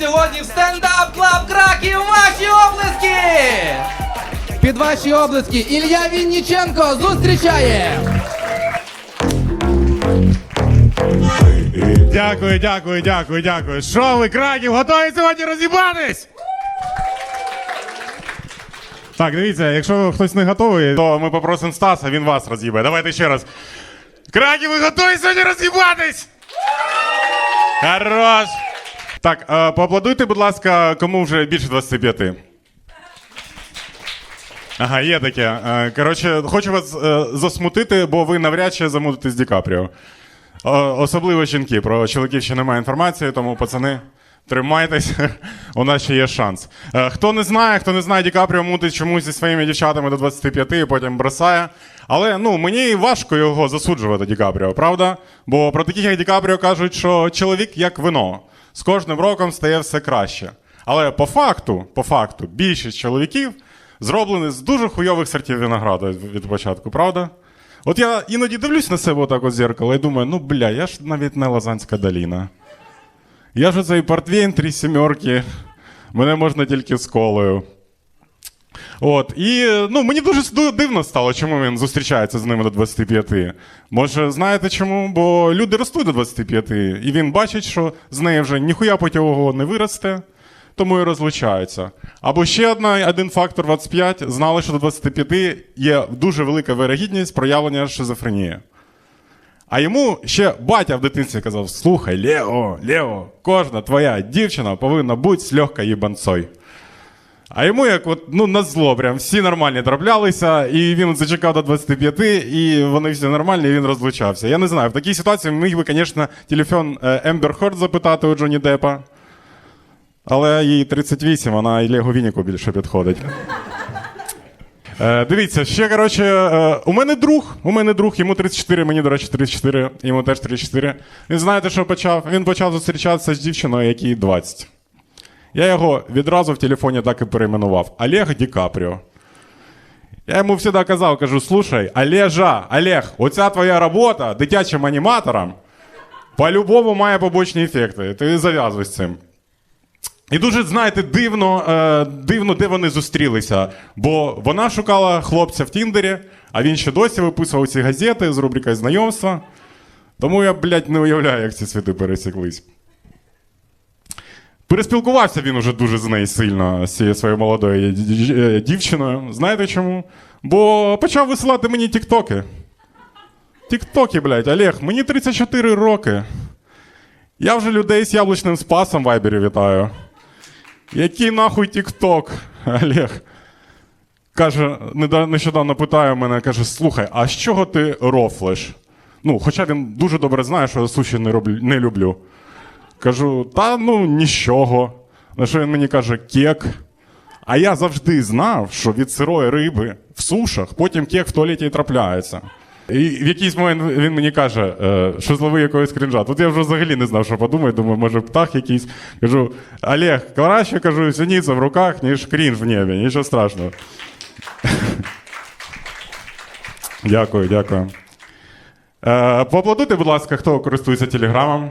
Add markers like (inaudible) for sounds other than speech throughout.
сьогодні в стендап клаб Краків ваші облески! Під ваші облески Ілля Вінніченко зустрічає! Дякую, дякую, дякую, дякую. Що ви, краків, готові сьогодні розібатись? Так, дивіться, якщо хтось не готовий, то ми попросимо Стаса, він вас роз'їбе. Давайте ще раз. Краків, ви готові сьогодні роз'їбатись? Хорош. Так, е, поаплодуйте, будь ласка, кому вже більше 25. Ага, є таке. Е, Коротше, хочу вас е, засмутити, бо ви навряд чи замутите з Ді Капріо. Особливо жінки. Про чоловіків ще немає інформації, тому пацани. Тримайтесь, (laughs) у нас ще є шанс. Хто не знає, хто не знає, Ді Капріо мутить чомусь зі своїми дівчатами до 25 і потім бросає. Але ну мені важко його засуджувати, Ді Капріо, правда? Бо про таких, як Ді Капріо, кажуть, що чоловік як вино. З кожним роком стає все краще. Але по факту, по факту, більшість чоловіків зроблені з дуже хуйових сортів винограду від початку, правда? От я іноді дивлюсь на себе отак от зеркало і думаю, ну бля, я ж навіть не Лазанська доліна. Я ж оцей портвейн три сімерки. Мене можна тільки з колою. От, і ну, мені дуже дивно стало, чому він зустрічається з ними до 25. Може, знаєте чому? Бо люди ростуть до 25, і він бачить, що з неї вже ніхуя потягого не виросте, тому і розлучаються. Або ще одна, один фактор 25, знали, що до 25 є дуже велика вирогідність проявлення шизофренії. А йому ще батя в дитинстві казав: слухай, Лео, Лео, кожна твоя дівчина повинна бути з легкою їбанцою. А йому як от, ну, на зло, прям всі нормальні траплялися, і він зачекав до 25, і вони всі нормальні, і він розлучався. Я не знаю, в такій ситуації міг би, звісно, телефон Ембер Хорд запитати у Джонні Деппа. Але їй 38, вона і Лего Вініку більше підходить. (laughs) Е, дивіться, ще коротше, е, у мене друг, у мене друг, йому 34, мені, до речі, 34, йому теж 34. Він знаєте, що почав? Він почав зустрічатися з дівчиною, якій 20. Я його відразу в телефоні так і перейменував. Олег Ді Капріо. Я йому завжди казав, кажу: слушай, Олежа, Олег, оця твоя робота дитячим аніматором по-любому має побочні ефекти. Ти зав'язуй з цим. І дуже, знаєте, дивно, е, дивно, де вони зустрілися. Бо вона шукала хлопця в Тіндері, а він ще досі виписував ці газети з рубрикою знайомства. Тому я, блядь, не уявляю, як ці світи пересіклись. Переспілкувався він уже дуже з нею сильно, з цією своєю молодою е, дівчиною. Знаєте чому? Бо почав висилати мені тіктоки. Тіктоки, блядь, Олег, мені 34 роки. Я вже людей з яблучним спасом в Вайбері вітаю. Який нахуй Тікток, (laughs) Олег? Каже, нещодавно питає мене, каже: слухай, а з чого ти рофлиш? Ну, хоча він дуже добре знає, що я суші не, роблю, не люблю. Кажу, та ну нічого. На що він мені каже, кек. А я завжди знав, що від сирої риби в сушах потім кек в туалеті і трапляється. І в якийсь момент він мені каже, е, що злови якогось крінжа. Тут я вже взагалі не знав, що подумати. Думаю, може птах якийсь. Кажу, Олег, краще кажу, синіця в руках, ніж крінж в небі. Нічого страшного. (laughs) Дякую, дякую. Е, поаплодуйте, будь ласка, хто користується телеграмом.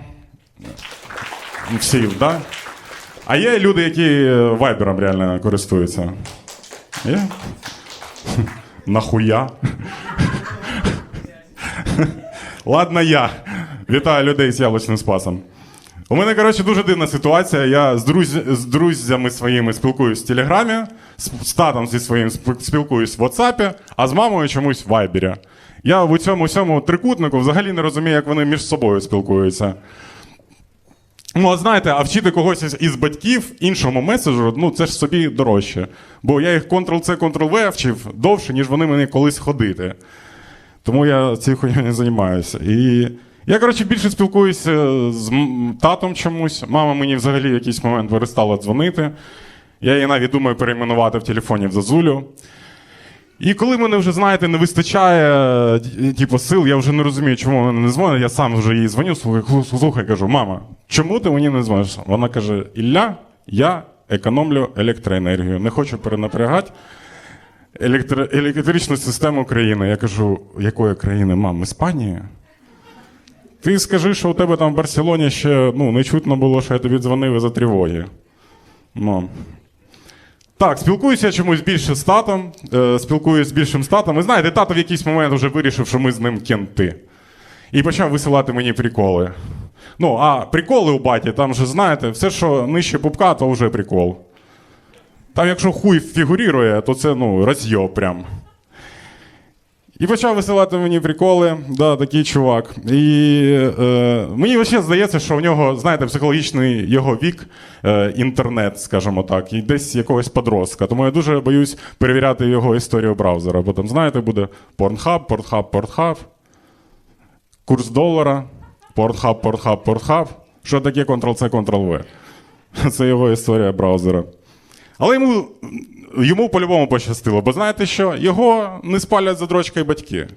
Всі, так? Да? А є люди, які вайбером реально користуються. Є? (laughs) Нахуя? (laughs) Ладно, я. Вітаю людей з яблучним спасом. У мене, коротше, дуже дивна ситуація. Я з, друз... з друзями своїми спілкуюсь в Телеграмі, з татом зі своїм спілкуюсь в WhatsApp, а з мамою чомусь в Вайбері. Я в цьому всьому трикутнику взагалі не розумію, як вони між собою спілкуються. Ну, а знаєте, а вчити когось із- батьків іншому меседжеру, ну це ж собі дорожче. Бо я їх Ctrl-C, Ctrl-V вчив довше, ніж вони мені колись ходити. Тому я цією хуйнею не займаюся. І я, коротше, більше спілкуюся з татом чомусь. Мама мені взагалі в якийсь момент перестала дзвонити. Я її навіть думаю перейменувати в телефоні в Зазулю. І коли мене вже, знаєте, не вистачає типу, сил, я вже не розумію, чому вона не дзвонить. Я сам вже їй дзвоню, слухай, кажу, мама, чому ти мені не дзвониш? Вона каже: Ілля, я економлю електроенергію, не хочу перенапрягати електро- електричну систему країни. Я кажу, якої країни, мам, Іспанії? Ти скажи, що у тебе там в Барселоні ще ну, не чутно було, що я тобі дзвонив із-за тривоги. Ну. Так, спілкуюся чомусь більше з татом, е, спілкуюся з більшим з татом. І знаєте, тато в якийсь момент вже вирішив, що ми з ним кенти. І почав висилати мені приколи. Ну, а приколи у баті, там же, знаєте, все, що нижче пупка, то вже прикол. Там, якщо хуй фігурірує, то це ну, розйоб прям. І почав висилати мені приколи, да, такий чувак. І е, мені взагалі здається, що в нього, знаєте, психологічний його вік, е, інтернет, скажімо так, і десь якогось подростка. Тому я дуже боюсь перевіряти його історію браузера. Бо там, знаєте, буде Pornhub, Pornhub, Pornhub, курс долара, Pornhub, Pornhub, Pornhub. Що таке Ctrl-C, Ctrl-V? (laughs) Це його історія браузера. Але йому, йому по-любому пощастило, бо знаєте що? Його не спалять за дрочкою батьки.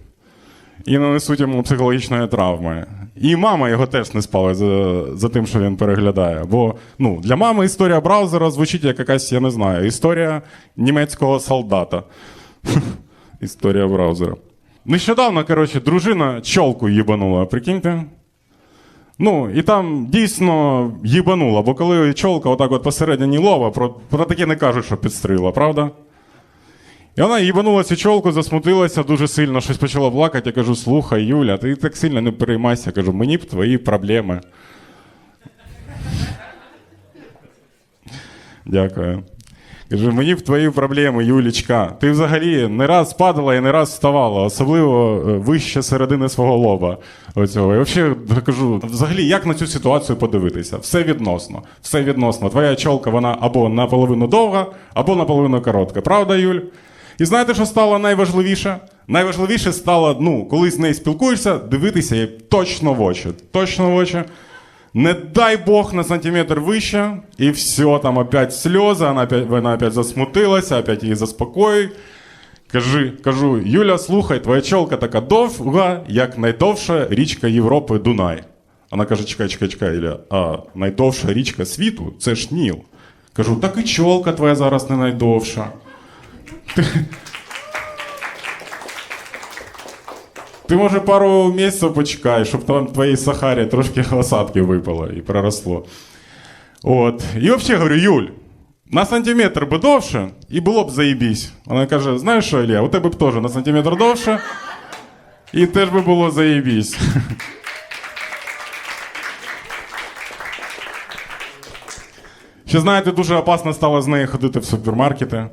І нанесуть йому психологічної травми. І мама його теж не спала за, за тим, що він переглядає. Бо ну, для мами історія браузера звучить як якась, я не знаю, історія німецького солдата. (laughs) історія браузера. Нещодавно, коротше, дружина чолку їбанула, прикиньте. Ну, і там дійсно їбанула, бо коли чолка отак от посередині лова, про, про таке не кажуть, що підстрила, правда? І вона їбанула цю чолку, засмутилася дуже сильно, щось почала плакати. Я кажу: слухай, Юля, ти так сильно не переймайся. Я кажу, мені б твої проблеми. Дякую. Кажу, мені б твої проблеми, Юлічка. Ти взагалі не раз падала і не раз вставала, особливо е, вище середини свого лоба. Оцього. І взагалі кажу, взагалі, як на цю ситуацію подивитися? Все відносно. Все відносно. Твоя чолка, вона або наполовину довга, або наполовину коротка. Правда, Юль? І знаєте, що стало найважливіше? Найважливіше стало, ну, коли з нею спілкуєшся, дивитися точно в очі. Точно в очі. Не дай Бог на сантиметр вище, і все, там опять сльози, вона опять, вона опять засмутилася, опять її заспокоюй. Кажи, кажу, Юля, слухай, твоя чолка така довга, як найдовша річка Європи Дунай. Вона каже: чекай, чекай, чекай, Юля, а найдовша річка світу це ж Ніл. Кажу, так і чолка твоя зараз не найдовша. Ти, може, пару місяців почекай, щоб там твоїй Сахарі трошки осадки випало і проросло. От. І взагалі говорю, Юль, на сантиметр би довше, і було б заєбісь. Вона каже: знаєш що, Ілля, у тебе б теж на сантиметр довше, і теж би було заєбісь. Ще знаєте, дуже опасно стало з нею ходити в супермаркети,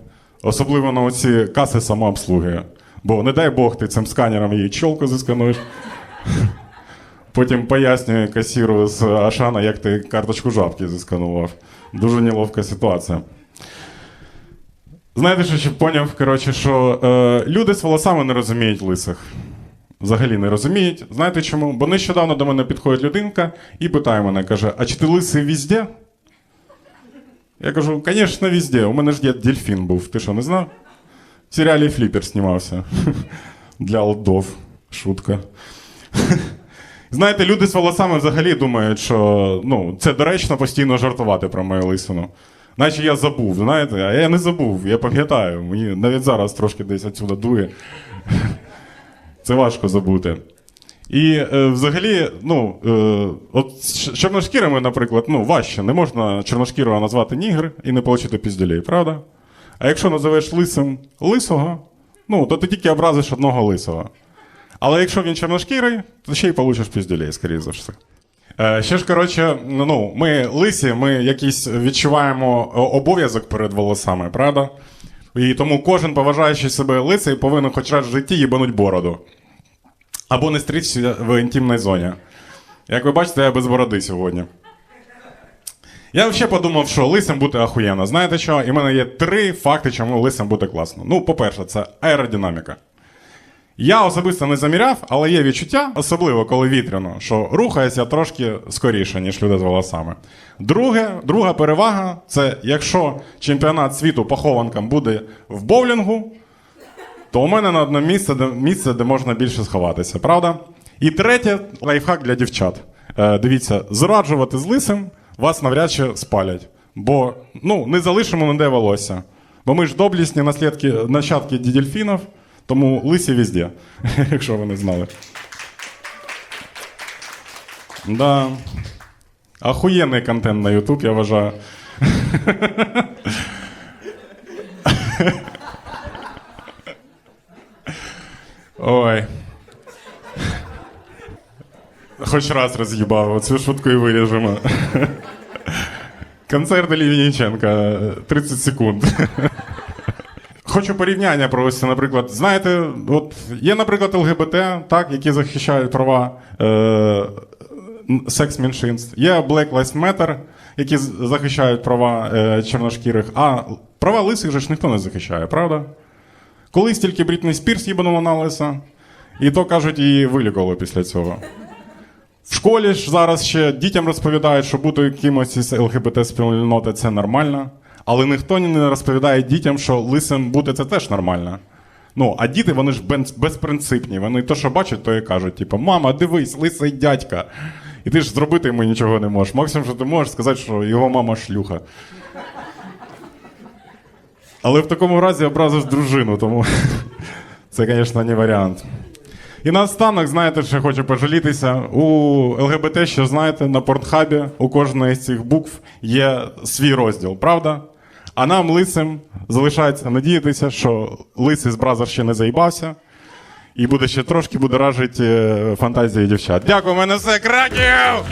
особливо на оці каси самообслуги. Бо, не дай Бог, ти цим сканером її чолку заскануєш. Потім пояснює касіру з Ашана, як ти карточку жабки засканував. Дуже неловка ситуація. Знаєте, що ще поняв? Коротше, що е, люди з волосами не розуміють лисих. Взагалі не розуміють. Знаєте чому? Бо нещодавно до мене підходить людинка і питає мене, каже: а чи ти лисий везде? Я кажу, звісно, везде. У мене ж дід дельфін був. Ти що, не знав? В серіалі Фліпер знімався. (laughs) Для олдов. Шутка. (laughs) Знаєте, люди з волосами взагалі думають, що ну, це доречно постійно жартувати про мою лисину. Наче я забув, знаєте, а я не забув, я пам'ятаю. Мені навіть зараз трошки десь отсюди дує. (laughs) Це важко забути. І е, взагалі, ну, е, от з чорношкірими, наприклад, ну, важче. Не можна чорношкірого назвати нігр і не отримати піздюлей, правда? А якщо називеш лисим лисого, ну, то ти тільки образиш одного лисого. Але якщо він чорношкірий, то ще й получиш піздюлей, скоріше за все. Е, ще ж, коротше, ну, ми лисі, ми якийсь відчуваємо обов'язок перед волосами, правда? І тому кожен, поважаючи себе лисий, повинен хоч раз в житті їбануть бороду. Або не стрічся в інтимній зоні. Як ви бачите, я без бороди сьогодні. Я взагалі подумав, що лисим бути ахуєнно. Знаєте що? І в мене є три факти, чому лисим бути класно. Ну, по-перше, це аеродинаміка. Я особисто не заміряв, але є відчуття, особливо коли вітряно, що рухаюся трошки скоріше, ніж люди з волосами. Друге, друга перевага це якщо чемпіонат світу по хованкам буде в боулінгу, то у мене на одне місце, де, місце, де можна більше сховатися, правда? І третє лайфхак для дівчат. Е, дивіться, зраджувати з лисим вас навряд чи спалять. Бо ну, не залишимо ніде волосся. Бо ми ж доблісні наслідки, нащадки дельфінів, тому лисі везде, (laughs) якщо ви не знали. Да. Охуєнний контент на YouTube, я вважаю. (laughs) Ой. Хоч раз роз'їбав, оцю шутку і виріжемо. (laughs) Концерт Вінниченка, 30 секунд. Хочу порівняння провести, наприклад. Знаєте, от є, наприклад, ЛГБТ, так, які захищають права е, секс-меншинств. Є Black Lives Matter, які захищають права е, чорношкірих, а права лисих же ж ніхто не захищає, правда? Колись тільки Брітні Спірс їбанула на лиса, і то кажуть, її вилікували після цього. В школі ж зараз ще дітям розповідають, що бути кимось із ЛГБТ спільноти це нормально. Але ніхто не розповідає дітям, що лисим бути це теж нормально. Ну, а діти, вони ж безпринципні. Вони то, що бачать, то і кажуть: типу, мама, дивись, лисий дядька. І ти ж зробити йому нічого не можеш. Максимум, що ти можеш сказати, що його мама шлюха. Але в такому разі образиш дружину, тому (laughs) це, звісно, не варіант. І наостанок, знаєте, що хочу пожалітися. У ЛГБТ, що знаєте, на портхабі у кожної з цих букв є свій розділ, правда? А нам, лисим, залишається надіятися, що лисий з Бразер ще не заїбався. І буде ще трошки будоражить е, фантазії дівчат. Дякую, мене все краків!